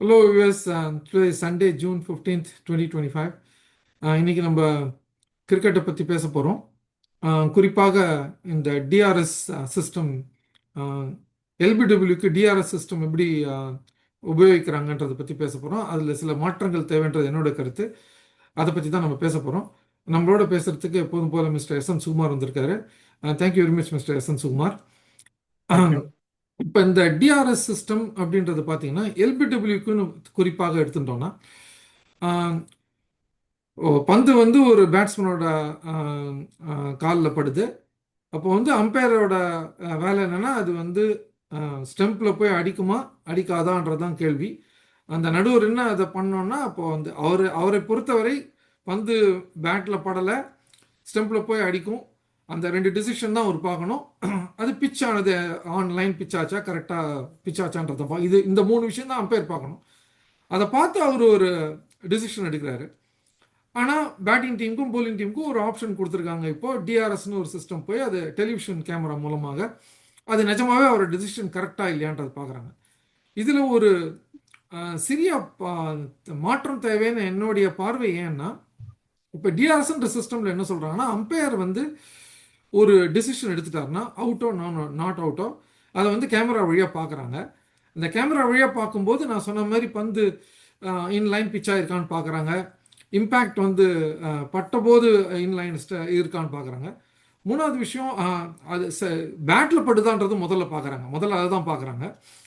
Hello US today Sunday June fifteenth twenty twenty five இன்றைக்கி நம்ம கிரிக்கெட்டை பற்றி பேச போகிறோம் uh, குறிப்பாக இந்த டிஆர்எஸ் சிஸ்டம் எல்பிடபிள்யூக்கு டிஆர்எஸ் சிஸ்டம் எப்படி uh, உபயோகிக்கிறாங்கன்றதை பற்றி பேச போகிறோம் அதில் சில மாற்றங்கள் தேவைன்றது என்னோட கருத்து. அதை பற்றி தான் நம்ம பேச போகிறோம் நம்மளோட பேசுகிறதுக்கு எப்போதும் போல மிஸ்டர் எஸ் என் சுகுமார் வந்திருக்காரு. Thank you very much mister S N Sukumar. இப்போ இந்த டிஆர்எஸ் சிஸ்டம் அப்படின்றது பார்த்தீங்கன்னா எல்பிடபிள்யூக்குன்னு குறிப்பாக எடுத்துட்டோம்னா ஓ, பந்து வந்து ஒரு பேட்ஸ்மேனோட காலில் படுது. அப்போ வந்து அம்பையரோட வேலை என்னென்னா அது வந்து ஸ்டெம்பில் போய் அடிக்குமா அடிக்காதான்றதான் கேள்வி. அந்த நடுவர் என்ன அதை பண்ணோன்னா அப்போ வந்து அவர் அவரை பொறுத்தவரை பந்து பேட்டில் படலை ஸ்டெம்பில் போய் அடிக்கும். அந்த ரெண்டு டிசிஷன் தான் அவர் பார்க்கணும். அது பிச்சானது ஆனது ஆன்லைன் பிச் ஆச்சா கரெக்டாக பிச் பா இது இந்த மூணு விஷயம் தான் அம்பையர் பார்க்கணும். அதை பார்த்து அவர் ஒரு டிசிஷன் எடுக்கிறாரு. ஆனால் பேட்டிங் டீமுக்கும் போலிங் டீமுக்கும் ஒரு ஆப்ஷன் கொடுத்துருக்காங்க இப்போ. டிஆர்எஸ்னு ஒரு சிஸ்டம் போய் அது டெலிவிஷன் கேமரா மூலமாக அது நிஜமாகவே அவர் டிசிஷன் கரெக்டாக இல்லையான்றது பார்க்குறாங்க. இதில் ஒரு சிறிய பா- மாற்றம் தேவைன்னு என்னுடைய பார்வை ஏன்னா இப்போ டிஆர்எஸ்ன்ற சிஸ்டமில் என்ன சொல்கிறாங்கன்னா அம்பையர் வந்து ஒரு டிசிஷன் எடுத்துட்டாருன்னா அவுட்டோ நான் நாட் அவுட்டோ அதை வந்து கேமரா வழியாக பார்க்குறாங்க. இந்த கேமரா வழியாக பார்க்கும்போது நான் சொன்ன மாதிரி பந்து இன்லைன் பிச்சாக இருக்கான்னு பார்க்குறாங்க. இம்பேக்ட் வந்து பட்டபோது இன்லைன் இருக்கான்னு பார்க்குறாங்க. மூணாவது விஷயம் அது ச பேட்டில் படுதான்றது முதல்ல பார்க்குறாங்க. முதல்ல அதை தான் பார்க்குறாங்க.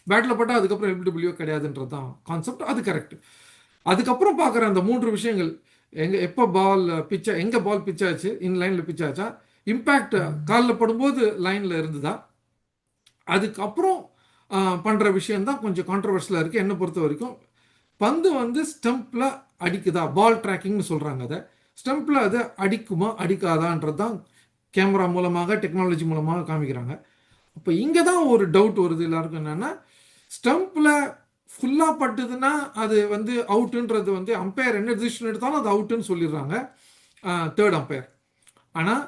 பேட்டில் பட்டால் அதுக்கப்புறம் எல்பிடபிள்யூ கிடையாதுன்றது தான் கான்செப்ட் அது கரெக்ட் அதுக்கப்புறம் பார்க்குற அந்த மூன்று விஷயங்கள் எங்கே எப்போ பால் பிச்சா எங்கே பால் பிச்சாச்சு இன்லைனில் இன் லைனில் இம்பேக்ட் காலில் படும்போது லைனில் இருந்ததா? அதுக்கப்புறம் பண்ணுற விஷயந்தான் கொஞ்சம் கான்ட்ரவர்ஷியலாக இருக்குது என்னை பொறுத்த வரைக்கும் பந்து வந்து ஸ்டம்பில் அடிக்குதா? பால் ட்ராக்கிங்னு சொல்கிறாங்க அதை. ஸ்டம்பில் அது அடிக்குமா அடிக்காதான்றது தான் கேமரா மூலமாக டெக்னாலஜி மூலமாக காமிக்கிறாங்க. அப்போ இங்கே தான் ஒரு டவுட் வருது எல்லாருக்கும் என்னென்னா ஸ்டம்பில் ஃபுல்லாக பட்டுதுன்னா அது வந்து அவுட்டுன்றது வந்து அம்பையர் என்ன டிசிஷன் எடுத்தாலும் அது அவுட்டுன்னு சொல்லிடுறாங்க. தேர்ட் அம்பையர் ஆனால்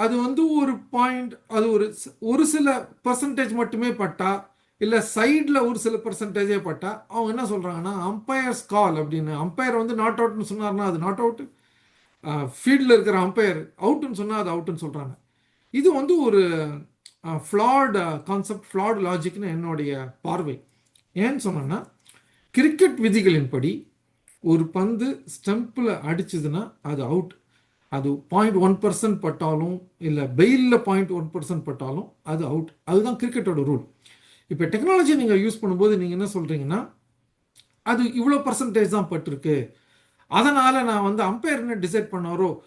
அது வந்து ஒரு பாயிண்ட் அது ஒரு ஒரு சில பர்சன்டேஜ் மட்டுமே பட்டா இல்லை சைடில் ஒரு சில பர்சன்டேஜே பட்டா அவங்க என்ன சொல்கிறாங்கன்னா அம்பையர்ஸ் கால் அப்படின்னு. அம்பையர் வந்து நாட் அவுட்னு சொன்னார்னா அது நாட் அவுட்டு ஃபீல்டில் இருக்கிற அம்பையர் அவுட்டுன்னு சொன்னால் அது அவுட்டுன்னு சொல்கிறாங்க இது வந்து ஒரு ஃப்ளாட் கான்செப்ட் ஃப்ளாட் லாஜிக்னு என்னுடைய பார்வை. ஏன்னு சொன்னேன்னா கிரிக்கெட் விதிகளின்படி ஒரு பந்து ஸ்டம்பில் அடிச்சதுன்னா அது அவுட் அது பாயிண்ட் ஒன் பர்சன்ட் பட்டாலும் இல்லை பெயிலில் பாயிண்ட் ஒன் பர்சன்ட் பட்டாலும் அது அவுட் அதுதான் கிரிக்கெட்டோட ரூல் இப்போ டெக்னாலஜி நீங்கள் யூஸ் பண்ணும்போது நீங்கள் என்ன சொல்கிறீங்கன்னா அது இவ்வளோ பர்சன்டேஜ் தான் பட்டிருக்கு. அதனால் நான் வந்து அம்பையர் என்ன டிசைட் பண்ணாரோ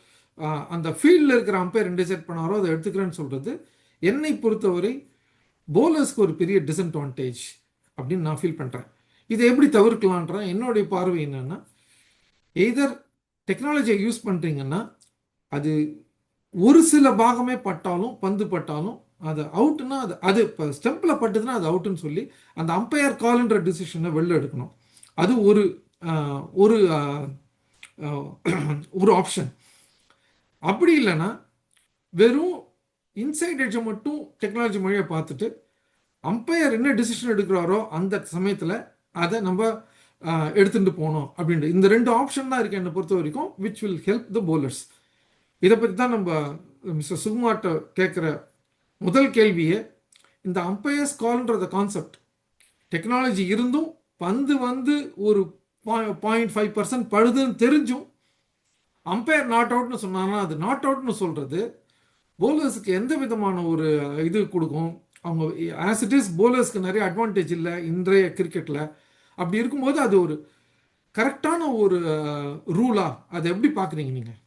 அந்த ஃபீல்டில் இருக்கிற அம்பையர் என்ன டிசைட் பண்ணாரோ அதை எடுத்துக்கிறேன்னு சொல்கிறது என்னை பொறுத்தவரை போலர்ஸ்க்கு ஒரு பெரிய டிஸ்அட்வான்டேஜ் அப்படின்னு நான் ஃபீல் பண்ணுறேன் இதை எப்படி தவிர்க்கலான்ற என்னுடைய பார்வை என்னென்னா எய்தர் டெக்னாலஜியை யூஸ் பண்ணுறீங்கன்னா அது ஒரு சில பாகமே பட்டாலும் பந்து பட்டாலும் அது அவுட்னா அது அது இப்போ ஸ்டெம்பில் பட்டுதுன்னா அது அவுட்டுன்னு சொல்லி அந்த அம்பையர் கால்ன்ற டிசிஷனை வெளில எடுக்கணும். அது ஒரு ஒரு ஒரு ஆப்ஷன் அப்படி இல்லைன்னா வெறும் இன்சைட் எட்ஜை மட்டும் டெக்னாலஜி மொழியை பார்த்துட்டு அம்பையர் என்ன டிசிஷன் எடுக்கிறாரோ அந்த சமயத்தில் அதை நம்ம எடுத்துகிட்டு போகணும் அப்படின்ட்டு இந்த ரெண்டு ஆப்ஷன் தான் இருக்கு என்னை பொறுத்த வரைக்கும் which will help the bowlers இதை பற்றி தான் நம்ம மிஸ்டர் சுகுமார்ட்ட கேட்குற முதல் கேள்வியே இந்த அம்பையர்ஸ் கால்ன்றத கான்செப்ட் டெக்னாலஜி இருந்தும் பந்து வந்து ஒரு பாயிண்ட் ஃபைவ் பர்சன்ட் பழுதுன்னு தெரிஞ்சும் அம்பையர் நாட் அவுட்னு சொன்னாங்கன்னா அது நாட் அவுட்னு சொல்கிறது போலர்ஸுக்கு எந்த விதமான ஒரு இது கொடுக்கும்? அவங்க ஆஸ் இட் இஸ் போலர்ஸ்க்கு நிறைய அட்வான்டேஜ் இல்லை இன்றைய கிரிக்கெட்டில் அப்படி இருக்கும்போது அது ஒரு கரெக்டான ஒரு ரூலா அதை எப்படி பார்க்குறீங்க நீங்கள்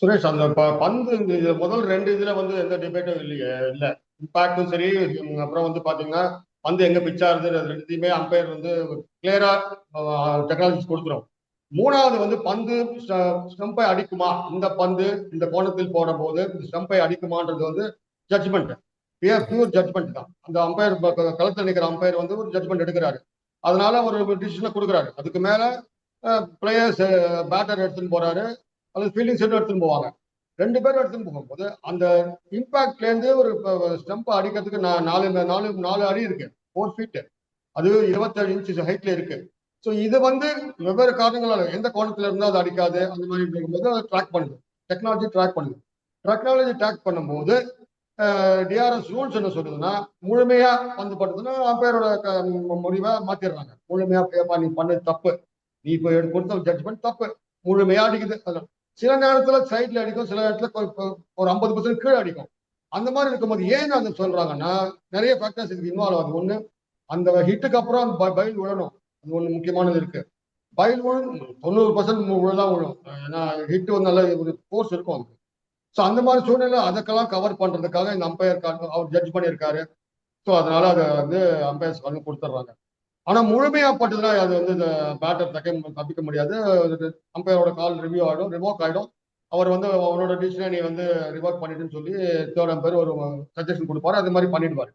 சுரேஷ் அந்த ப- பந்து இது முதல் ரெண்டு இதுல வந்து எந்த டிபேட்டும் இல்லையே இல்ல. இம்பாக்டும் சரி அப்புறம் வந்து பாத்தீங்கன்னா பந்து எங்க பிச்சா இருந்தது அது ரெண்டுத்தையுமே அம்பையர் வந்து கிளியரா டெக்னாலஜி கொடுத்துரும். மூணாவது வந்து பந்து ஸ்டம்பை அடிக்குமா? இந்த பந்து இந்த கோணத்தில் போன போது ஸ்டம்பை அடிக்குமான்றது வந்து ஜட்ஜ்மெண்ட் பியூர் பியூர் ஜட்ஜ்மெண்ட் தான். அந்த அம்பையர் களத்தில் நிற்கிற அம்பையர் வந்து ஒரு ஜட்ஜ்மெண்ட் எடுக்கிறாரு. அதனால ஒரு டிசிஷனை கொடுக்குறாரு. அதுக்கு மேல பிளேயர்ஸ் பேட்டர் எடுத்துன்னு போறாரு. அல்லது ஃபீல்டிங் செட் எடுத்துன்னு போவாங்க ரெண்டு பேரும் எடுத்துன்னு போகும்போது அந்த இம்பாக்ட்லேருந்து ஒரு ஸ்டம்ப் அடிக்கிறதுக்கு நான் நாலு நாலு நாலு அடி இருக்கு. ஃபோர் ஃபீட்டு அது இருபத்தேழு இன்ச் ஹைட்ல இருக்கு. ஸோ இது வந்து வெவ்வேறு காரணங்களால எந்த கோணத்துல இருந்தால் அது அடிக்காது அந்த மாதிரி இருக்கும்போது அதை ட்ராக் பண்ணுது. டெக்னாலஜி ட்ராக் பண்ணுது. டெக்னாலஜி ட்ராக் பண்ணும்போது டிஆர்எஸ் ரூல்ஸ் என்ன சொல்றதுன்னா முழுமையா வந்து படுதுன்னா பேரோட முடிவை மாத்திடுறாங்க. முழுமையா நீ பண்ணது தப்பு. நீ இப்போ கொடுத்த ஜட்ஜ்மெண்ட் தப்பு. முழுமையா அடிக்குது. அதான். சில நேரத்துல சைட்ல அடிக்கும் சில நேரத்துல ஒரு ஐம்பது பர்சன்ட் கீழே அடிக்கும். அந்த மாதிரி இருக்கும்போது ஏன் அதை சொல்றாங்கன்னா நிறைய ஃபேக்டர்ஸ் இதுக்கு இன்வால்வ் ஆகுது. ஒண்ணு அந்த ஹிட்டுக்கு அப்புறம் ப- பயில் விழணும். அது ஒண்ணு முக்கியமானது இருக்கு. பயில் விழும் தொண்ணூறு பர்சன்ட் விழுதான் விழும். ஏன்னா ஹிட் வந்து நல்ல ஒரு ஃபோர்ஸ் இருக்கும் அதுக்கு. ஸோ அந்த மாதிரி சூழ்நிலை அதுக்கெல்லாம் கவர் பண்றதுக்காக இந்த அம்பையர் அவர் ஜட்ஜ் பண்ணியிருக்காரு. ஸோ அதனால அதை வந்து அம்பையர்ஸ் வந்து கொடுத்துட்றாங்க ஆனா முழுமையா பட்டுதுன்னா அது வந்து இந்த பேட்டர் தக்க தப்பிக்க முடியாது. அம்பையரோட கால் ரிவ்யூ ஆகிடும் ரிவோக் ஆகிடும் அவர் வந்து அவரோட டிசிஷனை நீ வந்து ரிவோக் பண்ணிட்டுன்னு சொல்லி தேர்ட் அம்பையர் ஒரு சஜஷன் கொடுப்பாரு. அது மாதிரி பண்ணிடுவாரு.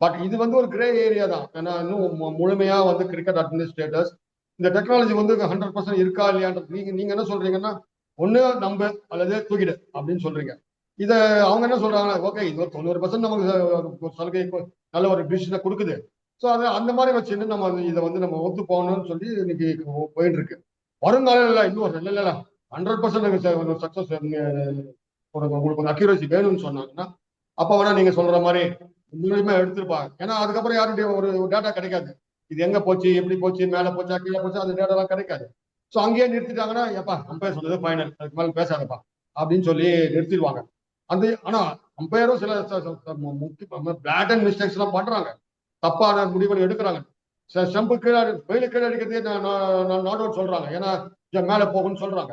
பட் இது வந்து ஒரு கிரே ஏரியா தான். ஏன்னா இன்னும் முழுமையா வந்து கிரிக்கெட் அட்மினிஸ்ட்ரேட்டர்ஸ் இந்த டெக்னாலஜி வந்து ஹண்ட்ரட் பர்சன்ட் இருக்கா இல்லையான்றது நீங்க நீங்க என்ன சொல்றீங்கன்னா ஒண்ணு நம்பு அல்லது தூக்கிடு அப்படின்னு சொல்றீங்க. இதை அவங்க என்ன சொல்றாங்க ஓகே இது ஒரு தொண்ணூறு பர்சன்ட் நமக்கு ஒரு சலுகை நல்ல ஒரு டிசிஷனை கொடுக்குது. ஸோ அது அந்த மாதிரி வச்சுட்டு நம்ம இதை வந்து நம்ம ஒத்து போகணும்னு சொல்லி இன்னைக்கு போயிட்டு இருக்கு வருங்காலம் இல்லை இன்னும் ஒரு இல்லை இல்லை ஹண்ட்ரட் பர்சன்ட் சக்சஸ் உங்களுக்கு கொஞ்சம் அக்யூரசி வேணும்னு சொன்னாங்கன்னா அப்போ வேணா நீங்க சொல்ற மாதிரி முழுமையா எடுத்திருப்பாங்க ஏன்னா அதுக்கப்புறம் யாருடைய ஒரு டேட்டா கிடைக்காது இது எங்க போச்சு எப்படி போச்சு மேல போச்சா கீழே போச்சா அந்த டேட்டாலாம் கிடைக்காது ஸோ அங்கேயே நிறுத்திட்டாங்கன்னா ஏப்பா அம்பையர் சொன்னது ஃபைனல் அதுக்கு மேலே பேசாதப்பா அப்படின்னு சொல்லி நிறுத்திடுவாங்க அந்த ஆனா அம்பையரும் சில முக்கிய பிளாட் அண்ட் மிஸ்டேக்ஸ் எல்லாம் பண்றாங்க தப்பான முடிவுகள் எடுக்கிறாங்க. ஸ்டம்பு கீழே வெயில கீழே அடிக்கிறதே நாட் அவுட் சொல்றாங்க. ஏன்னா மேலே மேல போகும்னு சொல்றாங்க.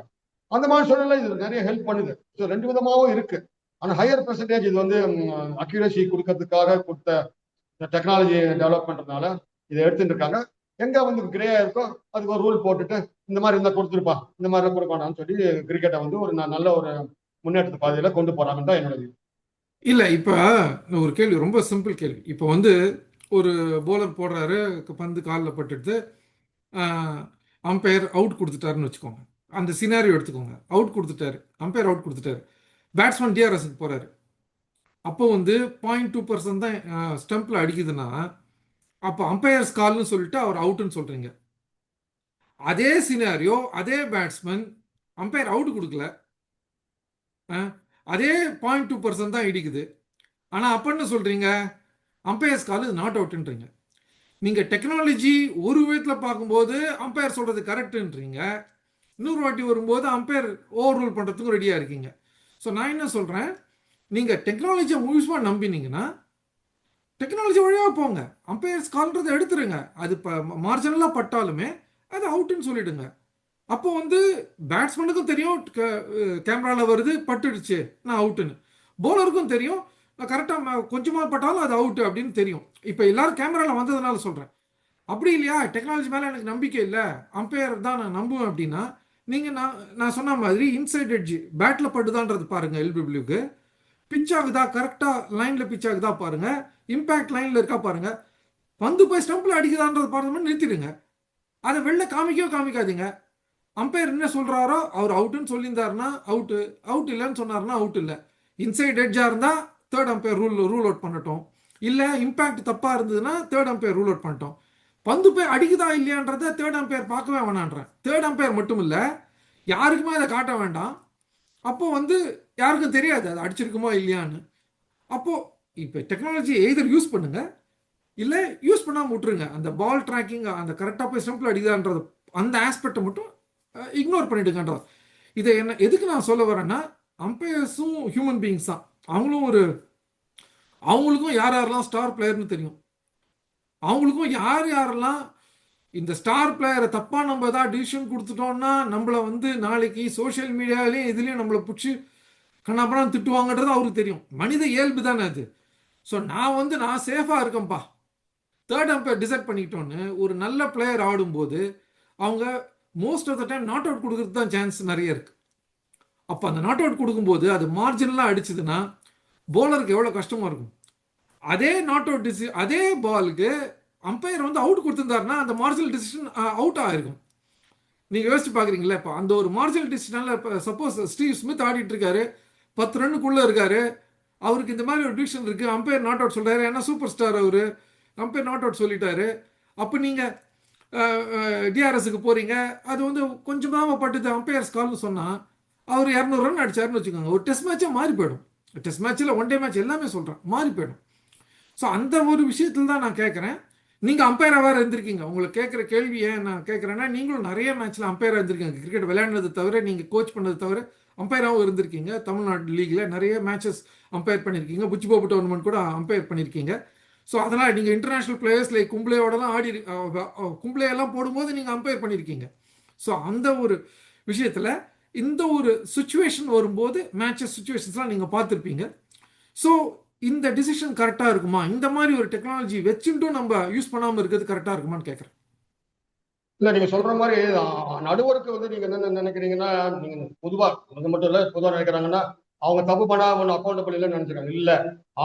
அந்த மாதிரி சூழ்நிலை இது நிறைய ஹெல்ப் பண்ணுது. ஸோ ரெண்டு விதமாகவும் இருக்கு. ஆனால் ஹையர் பெர்சன்டேஜ் இது வந்து அக்யூரசி கொடுக்கறதுக்காக கொடுத்த டெக்னாலஜி டெவலப் பண்றதுனால இதை எடுத்துட்டு இருக்காங்க. எங்க வந்து கிரேயா இருக்கோ அதுக்கு ஒரு ரூல் போட்டுட்டு இந்த மாதிரி இருந்தா கொடுத்துருப்பா இந்த மாதிரி கொடுக்க சொல்லி கிரிக்கெட்டை வந்து ஒரு ந- நல்ல ஒரு முன்னேற்ற பாதையில கொண்டு போறாங்கன்னு தான் என்னோட இல்ல இப்ப ஒரு கேள்வி ரொம்ப சிம்பிள் கேள்வி. இப்போ வந்து ஒரு போலர் போடுறாரு பந்து காலில் பட்டுட்டு அம்பையர் அவுட் கொடுத்துட்டாருன்னு வச்சுக்கோங்க. அந்த சினாரியோ எடுத்துக்கோங்க. அவுட் கொடுத்துட்டாரு. அம்பையர் அவுட் கொடுத்துட்டாரு. பேட்ஸ்மேன் டிஆர்எஸ்க்கு போகிறாரு அப்போ வந்து பாயிண்ட் டூ பர்சன்ட் தான் ஸ்டம்பில் அடிக்குதுன்னா அப்போ அம்பையர்ஸ் கால்னு சொல்லிட்டு அவர் அவுட்டுன்னு சொல்கிறீங்க அதே சினாரியோ அதே பேட்ஸ்மேன் அம்பையர் அவுட் கொடுக்கல. அதே பாயிண்ட் டூ பர்சன்ட் தான் இடிக்குது. ஆனால் அப்போ என்ன அம்பையர்ஸ் கால் இது நாட் அவுட்ன்றீங்க நீங்கள் டெக்னாலஜி ஒரு விதத்தில் பார்க்கும்போது அம்பையர் சொல்கிறது கரெக்டுன்றீங்க இன்னொரு வாட்டி வரும்போது அம்பையர் ஓவர் ரூல் பண்ணுறதுக்கும் ரெடியாக இருக்கீங்க. ஸோ நான் என்ன சொல்கிறேன் நீங்கள் டெக்னாலஜியை முழுசுமாக நம்பினீங்கன்னா டெக்னாலஜி வழியாக போங்க. அம்பையர்ஸ் கால்ன்றதை எடுத்துருங்க. அது இப்போ மார்ஜினலாக பட்டாலுமே அது அவுட்டுன்னு சொல்லிடுங்க. அப்போ வந்து பேட்ஸ்மேனுக்கும் தெரியும் கேமராவில் வருது பட்டுடுச்சு நான் அவுட்டுன்னு போலருக்கும் தெரியும் கரெக்டாக கொஞ்சமாக பட்டாலும் அது அவுட்டு அப்படின்னு தெரியும். இப்போ எல்லாரும் கேமராவில் வந்ததுனால சொல்கிறேன் அப்படி இல்லையா? டெக்னாலஜி மேலே எனக்கு நம்பிக்கை இல்லை. அம்பையர் தான் நான் நம்புவேன் அப்படின்னா நீங்கள் நான் நான் சொன்ன மாதிரி இன்சைட் எட்ஜ் பேட்டில் பட்டுதான்றது பாருங்கள் எல்பிபிள்யூக்கு பிச் ஆகுதா? கரெக்டாக லைனில் பிச் ஆகுதா பாருங்கள் இம்பேக்ட் லைனில் இருக்கா பாருங்கள் பந்து போய் ஸ்டம்பில் அடிக்குதான்றது பாருங்க நிறுத்திடுங்க. அதை வெளில காமிக்கவே காமிக்காதீங்க. அம்பையர் என்ன சொல்கிறாரோ அவர் அவுட்டுன்னு சொல்லியிருந்தாருன்னா அவுட்டு அவுட் இல்லைன்னு சொன்னார்னா அவுட் இல்லை. இன்சைட் எட்ஜாக இருந்தால் third umpire rule rule out பண்ணட்டும். இல்லை இம்பேக்ட் தப்பாக இருந்ததுன்னா தேர்ட் அம்பையர் ரூல் அவுட் பண்ணிட்டோம். பந்து போய் அடிக்குதா இல்லையான்றத தேர்ட் அம்பையர் பார்க்கவே வேணான்றேன். தேர்ட் அம்பையர் மட்டும் இல்லை யாருக்குமே அதை காட்ட வேண்டாம். அப்போ வந்து யாருக்கும் தெரியாது அது அடிச்சிருக்குமா இல்லையான்னு. அப்போது இப்போ டெக்னாலஜி எய்தர் யூஸ் பண்ணுங்கள் இல்லை யூஸ் பண்ணாமல் விட்டுருங்க. அந்த பால் ட்ராக்கிங் அந்த கரெக்டாக போய் ஸ்டம்பில் அடிக்குதான்றது அந்த ஆஸ்பெக்டை மட்டும் இக்னோர் பண்ணிடுங்கன்றது. இதை என்ன எதுக்கு நான் சொல்ல வரேன்னா அம்பையர்ஸும் ஹியூமன் பீயிங்ஸ் தான். அவங்களும் ஒரு அவங்களுக்கும் யார் யாரெல்லாம் ஸ்டார் பிளேயர்னு தெரியும். அவங்களுக்கும் யார் யாரெல்லாம் இந்த ஸ்டார் பிளேயரை தப்பாக நம்ம ஏதாவது டிசிஷன் கொடுத்துட்டோம்னா நம்மளை வந்து நாளைக்கு சோஷியல் மீடியாவிலையும் இதுலேயும் நம்மளை பிடிச்சி கண்ணாப்படம் திட்டுவாங்கன்றது அவருக்கு தெரியும். மனித இயல்பு தானே அது. ஸோ நான் வந்து நான் சேஃபாக இருக்கேன்ப்பா. தேர்ட் அம்பையர் டிசைட் பண்ணிக்கிட்டோன்னு ஒரு நல்ல பிளேயர் ஆடும்போது அவங்க most of the time not out கொடுக்கறது தான் சான்ஸ் நிறைய இருக்குது அப்போ அந்த நாட் அவுட் கொடுக்கும்போது அது மார்ஜினலாக அடிச்சதுன்னா போலருக்கு எவ்வளோ கஷ்டமாக இருக்கும்? அதே நாட் அவுட் டிசி அதே பாலுக்கு அம்பையர் வந்து அவுட் கொடுத்துருந்தாருன்னா அந்த மார்ஜினல் டிசிஷன் அவுட் ஆகிருக்கும் நீங்கள் யோசிச்சு பார்க்குறீங்களா இப்போ அந்த ஒரு மார்ஜினல் டிசிஷனால் இப்போ சப்போஸ் ஸ்டீவ் ஸ்மித் ஆடிட்டு இருக்காரு பத்து ரன்னுக்குள்ளே இருக்காரு அவருக்கு இந்த மாதிரி ஒரு டிசிஷன் இருக்குது அம்பையர் நாட் அவுட் சொல்கிறாரு ஏன்னா சூப்பர் ஸ்டார் அவர் அம்பையர் நாட் அவுட் சொல்லிட்டாரு. அப்போ நீங்கள் டிஆர்எஸ்க்கு போகிறீங்க அது வந்து கொஞ்சமாக பட்டுது அம்பையர்ஸ் கால்னு சொன்னால் அவர் இரநூறு ரன் அடிச்சாருன்னு வச்சுக்கோங்க. ஒரு டெஸ்ட் மேட்சே மாறி போயிடும். டெஸ்ட் மேட்ச்சில் ஒன் டே மேட்ச் எல்லாமே சொல்கிறேன் மாறி போயிடும். ஸோ அந்த ஒரு விஷயத்தில் தான் நான் கேட்குறேன் நீங்கள் அம்பையராக வேறு இருந்திருக்கீங்க. உங்களுக்கு கேட்குற கேள்வி ஏன் நான் கேட்குறேன்னா நீங்களும் நிறைய மேட்ச்சில் அம்பையராக இருந்திருக்கீங்க. கிரிக்கெட் விளையாடுனது தவிர நீங்கள் கோச் பண்ணது தவிர அம்பையராகவும் இருந்திருக்கீங்க. தமிழ்நாடு லீக்ல நிறைய மேட்சஸ் அம்பையர் பண்ணியிருக்கீங்க புச்சி போப்பு டோர்னமெண்ட் கூட அம்பையர் பண்ணியிருக்கீங்க ஸோ அதனால் நீங்கள் இன்டர்நேஷ்னல் பிளேயர்ஸ் லைக் கும்ப்ளேயோடலாம் ஆடி கும்ப்ளே போடும்போது நீங்கள் அம்பையர் பண்ணியிருக்கீங்க ஸோ அந்த ஒரு விஷயத்தில் இந்த ஒரு சுச்சுவேஷன் வரும்போது மேட்சஸ் சுச்சுவேஷன்ஸ்லாம் நீங்கள் பார்த்துருப்பீங்க. ஸோ இந்த டிசிஷன் கரெக்டாக இருக்குமா? இந்த மாதிரி ஒரு டெக்னாலஜி வச்சுட்டும் நம்ம யூஸ் பண்ணாமல் இருக்கிறது கரெக்டாக இருக்குமான்னு கேட்குறேன் இல்லை நீங்கள் சொல்கிற மாதிரி நடுவருக்கு வந்து நீங்கள் என்ன நினைக்கிறீங்கன்னா நீங்கள் பொதுவாக அது மட்டும் இல்லை பொதுவாக நினைக்கிறாங்கன்னா அவங்க தப்பு பண்ணா ஒன்று அக்கௌண்டபிள் இல்லைன்னு நினைச்சிருக்காங்க இல்லை.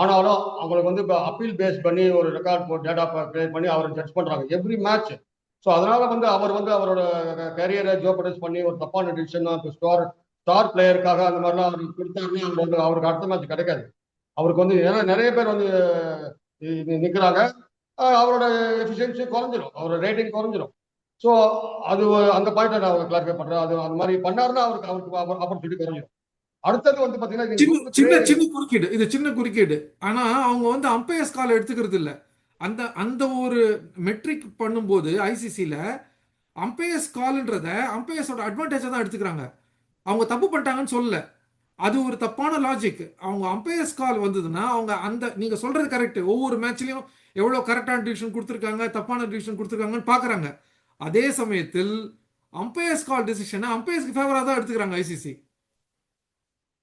ஆனாலும் அவங்களுக்கு வந்து இப்போ அப்பீல் பேஸ் பண்ணி ஒரு ரெக்கார்ட் டேட்டா கிரியேட் பண்ணி அவரை ஜட்ஜ் பண்ணுறாங்க எவ்ரி மேட்ச் ஸோ அதனால வந்து அவர் வந்து அவரோட கேரியரை ஜோபடைஸ் பண்ணி ஒரு தப்பான டிசிஷன் இப்போ ஸ்டார் ஸ்டார் பிளேயருக்காக அந்த மாதிரிலாம் அவர் கொடுத்தாருன்னா அவர் வந்து அவருக்கு அடுத்த மேட்ச் கிடைக்காது. அவருக்கு வந்து ஏன்னா நிறைய பேர் வந்து அஹ், அவரோட எஃபிஷியன்சி குறைஞ்சிரும். அவரோட ரேட்டிங் குறைஞ்சிரும். ஸோ அது அந்த பாயிண்ட்டை நான் கிளாரிஃபை பண்றேன். அது அந்த மாதிரி பண்ணாருன்னா அவருக்கு அவருக்கு ஆப்பர்ச்சுனிட்டி குறைஞ்சிடும் அடுத்தது வந்து பாத்தீங்கன்னா சின்ன சின்ன குறுக்கீடு. இது சின்ன குறுக்கீடு. ஆனா அவங்க வந்து அம்பையர்ஸ் கால் எடுத்துக்கிறது இல்ல. அந்த அந்த ஒரு மெட்ரிக் பண்ணும்போது ஐசிசியில் அம்பையர்ஸ் கால்ன்றத அம்பையர்ஸோட அட்வான்டேஜாக தான் எடுத்துக்கிறாங்க. அவங்க தப்பு பண்ணிட்டாங்கன்னு சொல்லலை. அது ஒரு தப்பான லாஜிக் அவங்க அம்பையர்ஸ் கால் வந்ததுன்னா அவங்க அந்த நீங்கள் சொல்கிறது கரெக்ட் ஒவ்வொரு மேட்ச்லேயும் எவ்வளோ கரெக்டான டிசிஷன் கொடுத்துருக்காங்க தப்பான டிசிஷன் கொடுத்துருக்காங்கன்னு பார்க்குறாங்க. அதே சமயத்தில் அம்பையர்ஸ் கால் டிசிஷனை அம்பையர்ஸ்க்கு ஃபேவராக தான் எடுத்துக்கிறாங்க ஐசிசி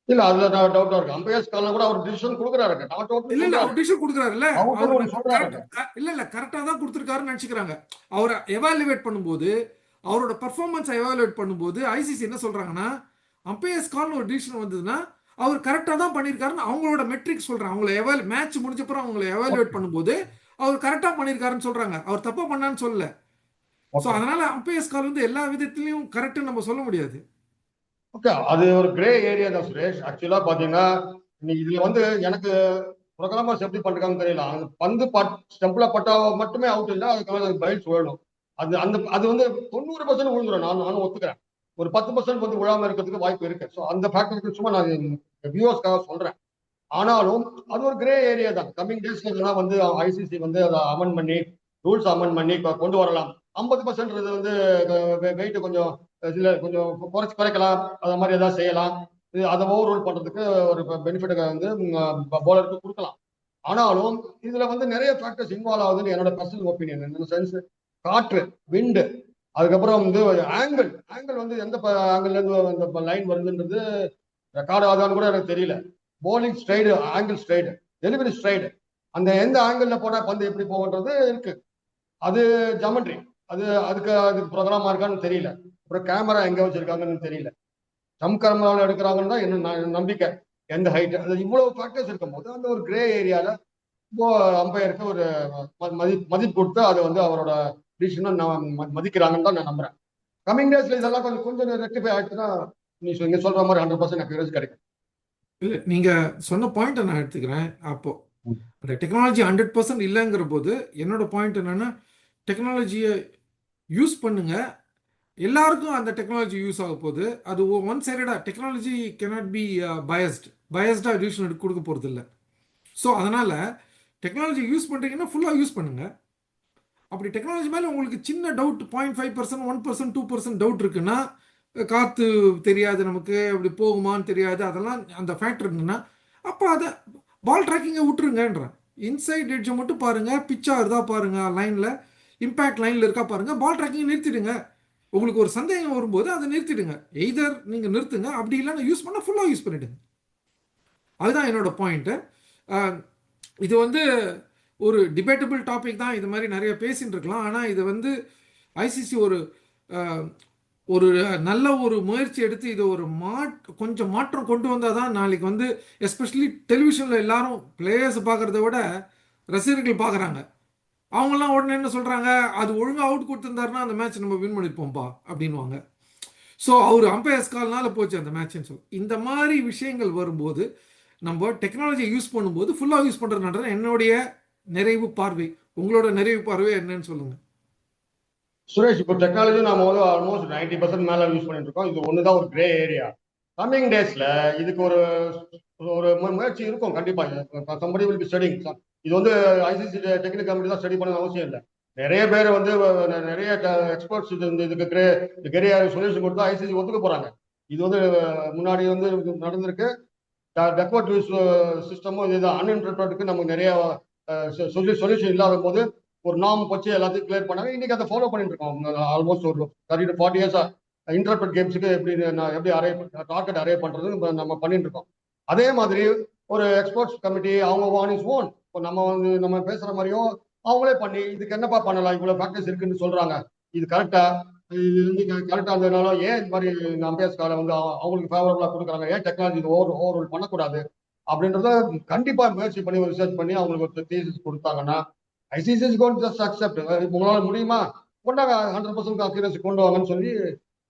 இல்ல அதுல நான் டவுட்டா இருக்கு அம்பையர்ஸ் காலம் கூட அவர் டிசிஷன் கொடுக்குறாரு நாட் அவுட் இல்ல இல்ல அவர் டிசிஷன் கொடுக்குறாருல்ல. அவர் சொல்றாரு. இல்ல இல்ல கரெக்டா தான் கொடுத்துருக்காருன்னு நினைச்சுக்கிறாங்க. அவரை எவாலுவேட் பண்ணும்போது அவரோட பர்ஃபார்மன்ஸ் எவாலுவேட் பண்ணும்போது ஐசிசி என்ன சொல்றாங்கன்னா அம்பையர்ஸ் கால்னு ஒரு டிசிஷன் வந்ததுன்னா அவர் கரெக்டா தான் பண்ணியிருக்காருன்னு அவங்களோட மெட்ரிக் சொல்றாங்க. அவங்கள எவால் மேட்ச் முடிஞ்சப்பறம் அவங்கள எவாலுவேட் பண்ணும்போது அவர் கரெக்டா பண்ணியிருக்காருன்னு சொல்றாங்க. அவர் தப்பா பண்ணான்னு சொல்லல. ஸோ அதனால அம்பையர்ஸ் கால் வந்து எல்லா விதத்திலையும் கரெக்ட்னு நம்ம சொல்ல முடியாது. ஓகே அது ஒரு கிரே ஏரியா தான் சுரேஷ். ஆக்சுவலா பாத்தீங்கன்னா நீ இதுல வந்து எனக்கு ப்ரோக்ராமர்ஸ் எப்படி பண்றாங்கன்னு தெரியல. அந்த பந்து பட் ஸ்டெம்பில் பட்டா மட்டுமே அவுட் இல்லை அதுக்காக பயிற்சி வேணும் அது அந்த அது வந்து தொண்ணூறு பர்சன்ட் விழுந்துடும் நான் நானும் ஒத்துக்கிறேன். ஒரு பத்து பர்சன்ட் வந்து விழாம இருக்கிறதுக்கு வாய்ப்பு இருக்கு. ஸோ அந்த ஃபேக்டருக்கு சும்மா நான் வியூவர்ஸ்க்காக சொல்றேன். ஆனாலும் அது ஒரு கிரே ஏரியா தான். கம்மிங் டேஸ்ல வந்து ஐசிசி வந்து அதை அமெண்ட் பண்ணி ரூல்ஸ் அமெண்ட் பண்ணி கொண்டு வரலாம். ஐம்பது பர்சன்ட் வந்து வெயிட் கொஞ்சம் இதுல கொஞ்சம் குறைச்சு குறைக்கலாம். அது மாதிரி ஏதாவது செய்யலாம். இது அதை ஓவர் ரூல் பண்றதுக்கு ஒரு பெனிஃபிட் வந்து போலருக்கு கொடுக்கலாம். ஆனாலும் இதுல வந்து நிறைய ஃபேக்டர்ஸ் இன்வால்வ் ஆகுதுன்னு என்னோட பர்சனல் ஒப்பீனியன் இந்த சென்ஸ் காற்று விண்டு அதுக்கப்புறம் வந்து ஆங்கிள் ஆங்கிள் வந்து எந்த ஆங்கிள் இருந்து இந்த லைன் வருதுன்றது ரெக்கார்ட் ஆகுதான்னு கூட எனக்கு தெரியல. Bowling stride angle stride delivery stride அந்த எந்த ஆங்கிள் போனா பந்து எப்படி போகுன்றது இருக்கு. அது ஜாமெட்ரி அது அதுக்கு அதுக்கு ப்ரோக்ராமா இருக்கான்னு தெரியல. அப்புறம் கேமரா எங்க வச்சிருக்காங்கன்னு தெரியல. சம் கேமராவில் எடுக்கிறாங்கன்னு தான் என்ன நம்பிக்கை. எந்த ஹைட் அது இவ்வளவு ஃபேக்டர்ஸ் இருக்கும் போது அந்த ஒரு கிரே ஏரியால இப்போ அம்பையருக்கு ஒரு மதி மதிப்பு கொடுத்து அதை வந்து அவரோட டிசிஷனை மதிக்கிறாங்கன்னு தான் நான் நம்புறேன். கம்மிங் டேஸ்ல இதெல்லாம் கொஞ்சம் கொஞ்சம் ரெக்டிஃபை ஆயிடுச்சுன்னா நீ நீங்க சொல்ற மாதிரி ஹண்ட்ரட் பர்சன்ட் அக்யூரேசி கிடைக்கும். இல்ல நீங்க சொன்ன பாயிண்ட்டை நான் எடுத்துக்கிறேன். அப்போ. அந்த டெக்னாலஜி ஹண்ட்ரட் பர்சன்ட் இல்லைங்கிற போது என்னோட பாயிண்ட் என்னன்னா டெக்னாலஜியை யூஸ் பண்ணுங்கள் எல்லாருக்கும் அந்த டெக்னாலஜி யூஸ் ஆக போகுது. அது ஒன் சைடடாக டெக்னாலஜி கெனாட் பி பயஸ்ட் பயஸ்டாக டியூஷன் எடுத்து கொடுக்க போகிறது இல்லை ஸோ அதனால் டெக்னாலஜி யூஸ் பண்ணுறீங்கன்னா ஃபுல்லாக யூஸ் பண்ணுங்கள் அப்படி டெக்னாலஜி மேலே உங்களுக்கு சின்ன doubt point five percent one percent two percent doubt இருக்குன்னா காற்று தெரியாது நமக்கு அப்படி போகுமான்னு தெரியாது. அதெல்லாம் அந்த ஃபேக்டர் இருந்ததுன்னா அப்போ அதை பால் ட்ராக்கிங்கை விட்டுருங்கன்றேன். இன்சைட் எட்ஜை மட்டும் பாருங்கள் பிச்சாக இருந்தால் பாருங்கள் லைனில் இம்பேக்ட் லைனில் இருக்கா பாருங்கள் பால் ட்ராக்கிங் நிறுத்திடுங்க. உங்களுக்கு ஒரு சந்தேகம் வரும்போது அதை நிறுத்திடுங்க. எய்தர் நீங்கள் நிறுத்துங்க. அப்படி இல்லைன்னா யூஸ் பண்ணால் ஃபுல்லாக யூஸ் பண்ணிவிடுங்க அதுதான் என்னோட பாயிண்ட்டு இது வந்து ஒரு டிபேட்டபிள் டாபிக் தான். இது மாதிரி நிறைய பேசிட்டு இருக்கலாம். ஆனால் இது வந்து ஐசிசி ஒரு ஒரு நல்ல ஒரு முயற்சி எடுத்து இது ஒரு மாட் கொஞ்சம் மாற்றம் கொண்டு வந்தால் தான் நாளைக்கு வந்து எஸ்பெஷலி டெலிவிஷனில் எல்லாரும் பிளேயர்ஸ் பார்க்குறத விட ரசிகர்கள் பார்க்குறாங்க அவங்கெல்லாம் உடனே என்ன சொல்கிறாங்க அது ஒழுங்காக அவுட் கொடுத்துருந்தாருன்னா அந்த மேட்ச் நம்ம வின் பண்ணியிருப்போம்ப்பா அப்படின்வாங்க ஸோ அவர் அம்பையர்ஸ் கால்னால போச்சு அந்த மேட்ச்னு சொல்லி. இந்த மாதிரி விஷயங்கள் வரும்போது நம்ம டெக்னாலஜியை யூஸ் பண்ணும்போது ஃபுல்லாக யூஸ் பண்ணுறதுன்றது என்னுடைய நிறைவு பார்வை. உங்களோட நிறைவு பார்வை என்னன்னு சொல்லுங்கள் சுரேஷ் இப்போ டெக்னாலஜி நம்ம வந்து ஆல்மோஸ்ட் நைன்டி பர்சன்ட் மேலே யூஸ் பண்ணிட்டு இருக்கோம். இது ஒன்று தான் ஒரு கிரே ஏரியா கம்மிங் டேஸில் இதுக்கு ஒரு ஒரு முயற்சி இருக்கும் கண்டிப்பாக சம்படி வில் பி ஸ்டடிங் இது வந்து ஐசிசி டெக்னிக்கல் கமிட்டி தான் ஸ்டடி பண்ண அவசியம் இல்லை. நிறைய பேர் வந்து நிறைய எக்ஸ்பர்ட்ஸ் இது இந்த இதுக்கு கிரே கிரே சொல்யூஷன் கொடுத்து ஐசிசி ஒத்துக்க போறாங்க. இது வந்து முன்னாடி வந்து நடந்திருக்கு. டெக்வர்ட் யூஸ் சிஸ்டமும் இது அன்இன்டர்பிரட்டுக்கு நமக்கு நிறைய சொல்யூஷன் இல்லாத போது ஒரு நாம் வச்சு எல்லாத்தையும் கிளியர் பண்ணாங்க. இன்னைக்கு அதை ஃபாலோ பண்ணிட்டு இருக்கோம். ஆல்மோஸ்ட் ஒரு தேர்ட்டி டு ஃபார்ட்டி இயர்ஸா இன்டர்பிரட் கேம்ஸுக்கு எப்படி நான் எப்படி அரே டார்கெட் அரே பண்றது நம்ம பண்ணிட்டு இருக்கோம். அதே மாதிரி ஒரு எக்ஸ்போர்ட்ஸ் கமிட்டி அவங்க வான் இஸ் ஓன் இப்போ நம்ம வந்து நம்ம பேசுற மாதிரியும் அவங்களே பண்ணி இதுக்கு என்னப்பா பண்ணலாம்? இவ்வளவு ஃபேக்டர்ஸ் இருக்குன்னு சொல்றாங்க. இது கரெக்டா இது வந்து கரெக்டா இருந்ததுனால ஏன் இந்த மாதிரி அம்பேஸ்காரை வந்து அவங்களுக்கு ஃபேவரபிளா கொடுக்குறாங்க? ஏன் டெக்னாலஜி ஓவர் ஓவர் பண்ணக்கூடாது? அப்படின்றத கண்டிப்பா முயற்சி பண்ணி ஒரு ரிசர்ச் பண்ணி அவங்களுக்கு ஒரு தீசிஸ் கொடுத்தாங்கன்னா ஐசிசிஸ் கோன் ஜஸ்ட் அக்செப்ட் உங்களால முடியுமா? கொண்டாங்க ஹண்ட்ரட் பர்சன்ட் அக்யூரசி கொண்டு வாங்கன்னு சொல்லி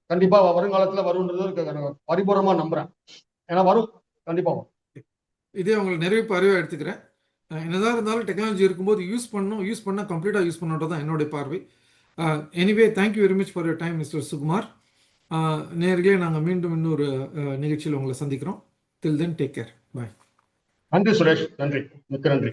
கண்டிப்பா வருங்காலத்துல வரும்ன்றது எனக்கு நம்புகிறேன் நம்புறேன். ஏன்னா வரும். கண்டிப்பா வரும். இதே உங்களுக்கு நிறைவு அறிவாக எடுத்துக்கிறேன். என்னதான் இருந்தாலும் டெக்னாலஜி இருக்கும்போது யூஸ் பண்ணணும் யூஸ் பண்ணால் கம்ப்ளீட்டாக யூஸ் பண்ணுறது தான் என்னுடைய பார்வை. Anyway thank you very much for your time mister Sukumar. நேர்களே நாங்கள் மீண்டும் இன்னொரு நிகழ்ச்சியில் உங்களை சந்திக்கிறோம். தில் தென் டேக் கேர் பாய் நன்றி சுரேஷ். நன்றி. மிக்க நன்றி.